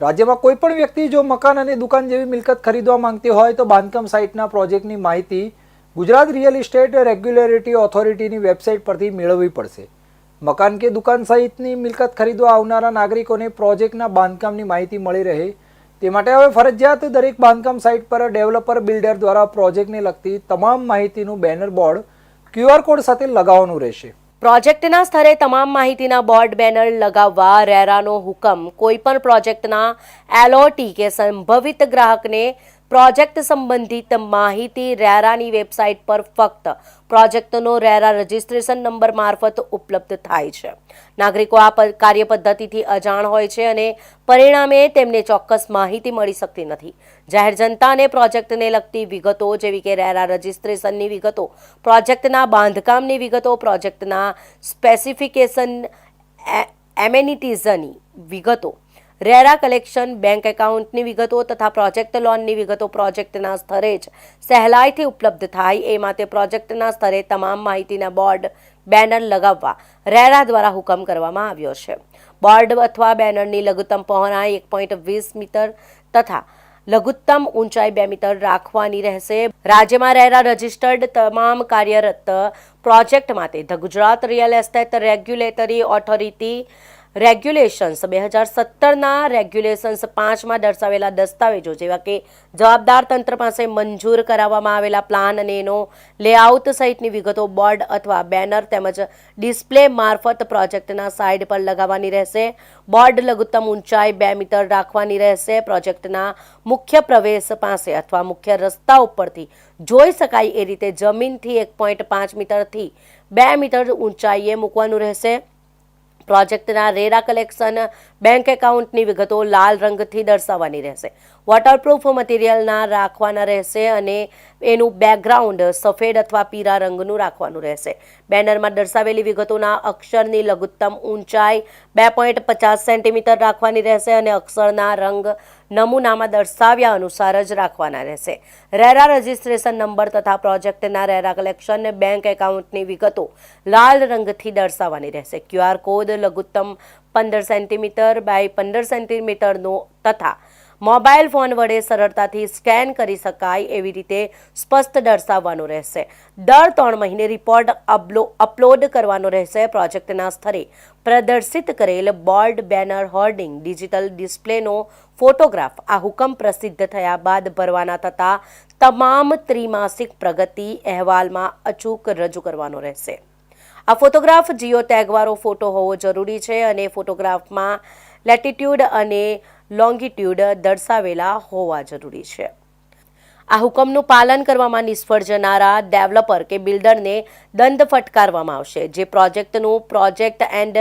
રાજ્યમાં કોઈ પણ વ્યક્તિ જો મકાન અને દુકાન જેવી મિલકત ખરીદવા માંગતી હોય તો બાંધકામ સાઇટના પ્રોજેક્ટની માહિતી ગુજરાત રિયલ ઇસ્ટેટ રેગ્યુલેટરી ઓથોરિટીની વેબસાઇટ પરથી મેળવવી પડશે. મકાન કે દુકાન સહિતની મિલકત ખરીદવા આવનારા નાગરિકોને પ્રોજેક્ટના બાંધકામની માહિતી મળી રહે તે માટે હવે ફરજિયાત દરેક બાંધકામ સાઇટ પર ડેવલપર બિલ્ડર દ્વારા પ્રોજેક્ટને લગતી તમામ માહિતીનું બેનર બોર્ડ ક્યુઆર કોડ સાથે લગાવવાનું રહેશે. પ્રોજેક્ટના સ્તરે તમામ માહિતીના બોર્ડ બેનર લગાવવા રેરાનો હુકમ. કોઈપણ પ્રોજેક્ટના એલઓટી કે સંભવિત ગ્રાહકને પ્રોજેક્ટ સંબંધિત માહિતી રેરાની વેબસાઇટ પર ફક્ત પ્રોજેક્ટનો રેરા રજિસ્ટ્રેશન નંબર મારફત ઉપલબ્ધ થાય છે. નાગરિકો આ કાર્ય કાર્યપદ્ધતિથી અજાણ હોય છે અને પરિણામે તેમને ચોક્કસ માહિતી મળી શકતી નથી. જાહેર જનતાને પ્રોજેક્ટને લગતી વિગતો જેવી કે રેરા રજિસ્ટ્રેશનની વિગતો, પ્રોજેક્ટના બાંધકામની વિગતો, પ્રોજેક્ટના સ્પેસિફિકેશન એમેનિટીઝની વિગતો રેરા કલેક્શન, બેંક એકાઉન્ટની વિગતો તથા પ્રોજેક્ટ લોનની વિગતો પ્રોજેક્ટના સ્તરે જ સહેલાઈથી ઉપલબ્ધ થાય. એ માટે પ્રોજેક્ટના સ્તરે તમામ માહિતીના બોર્ડ, બેનર લગાવવા રેરા દ્વારા હુકમ કરવામાં આવ્યો છે. બોર્ડ અથવા બેનરની લઘુત્તમ પહોળાઈ એક પોઈન્ટ વીસ મીટર તથા લઘુત્તમ ઊંચાઈ બે મીટર રાખવાની રહેશે. રાજ્યમાં રહેલા રજિસ્ટર્ડ તમામ કાર્યરત પ્રોજેક્ટ માટે the Gujarat real estate regulatory authority regulations. બે હજાર સત્તરના રેગ્યુલેશન્સ પાંચમાં દર્શાવેલા દસ્તાવેજો, જેવા કે જવાબદાર તંત્ર પાસે મંજૂર કરાવવામાં આવેલા પ્લાન અને એનો લેઆઉટ સહિતની વિગતો બોર્ડ અથવા બેનર તેમજ ડિસ્પ્લે મારફત પ્રોજેક્ટના સાઇડ પર લગાવવાની રહેશે. બોર્ડ લઘુત્તમ ઊંચાઈ બે મીટર રાખવાની રહેશે. પ્રોજેક્ટના મુખ્ય પ્રવેશ પાસે અથવા મુખ્ય રસ્તા ઉપરથી જોઈ શકાય એ રીતે જમીનથી એક પોઈન્ટ પાંચ મીટરથી બે મીટર ઊંચાઈએ મૂકવાનું રહેશે. પ્રોજેક્ટના રેરા કલેક્શન, બેંક એકાઉન્ટની વિગતો લાલ રંગથી દર્શાવવાની રહેશે. વોટરપ્રૂફ મટીરિયલના રાખવાના રહેશે અને એનું બેકગ્રાઉન્ડ સફેદ અથવા પીળા રંગનું રાખવાનું રહેશે. બેનરમાં દર્શાવેલી વિગતોના અક્ષરની લઘુત્તમ ઊંચાઈ બે પોઈન્ટ પચાસ સેન્ટીમીટર રાખવાની રહેશે અને અક્ષરના રંગ નમૂનામાં દર્શાવ્યા અનુસાર જ રાખવાના રહેશે. રેરા રજિસ્ટ્રેશન નંબર તથા પ્રોજેક્ટના રેરા કલેક્શન બેંક એકાઉન્ટની વિગતો લાલ રંગથી દર્શાવવાની રહેશે. ક્યુઆર કોડ લઘુત્તમ પંદર સેન્ટીમીટર બાય પંદર સેન્ટીમીટરનો તથા મોબાઈલ ફોન વડે સરળતાથી સ્કેન કરી શકાય એવી રીતે સ્પષ્ટ દર્શાવવાનું રહેશે. દર ત્રણ મહિને રિપોર્ટ અપલો અપલોડ કરવાનો રહેશે. પ્રોજેક્ટના સ્તરે પ્રદર્શિત કરેલ બોર્ડ બેનર હોર્ડિંગ ડિજિટલ ડિસ્પ્લેનો ફોટોગ્રાફ આ હુકમ પ્રસિદ્ધ થયા બાદ ભરવાના થતા તમામ ત્રિમાસિક પ્રગતિ અહેવાલમાં અચૂક રજૂ કરવાનો રહેશે. આ ફોટોગ્રાફ જીઓ ટેગવાળો ફોટો હોવો જરૂરી છે અને ફોટોગ્રાફમાં લેટિટ્યૂડ અને લોંગિટ્યૂડ દર્શાવેલા હોવા જરૂરી છે. આ હુકમનું પાલન કરવામાં નિષ્ફળ જનારા ડેવલપર કે બિલ્ડરને દંડ ફટકારવામાં આવશે, જે પ્રોજેક્ટનું પ્રોજેક્ટ એન્ડ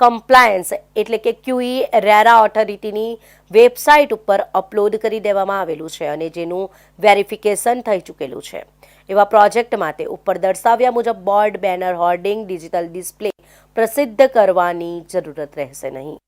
કમ્પ્લાયન્સ એટલે કે ક્યુઈ રેરા ઓથોરિટીની વેબસાઇટ ઉપર અપલોડ કરી દેવામાં આવેલું છે અને જેનું વેરિફિકેશન થઈ ચૂકેલું છે. એવા પ્રોજેક્ટ માટે ઉપર દર્શાવ્યા મુજબ board, banner, hoarding, digital display પ્રસિદ્ધ કરવાની જરૂરત રહેશે નહીં.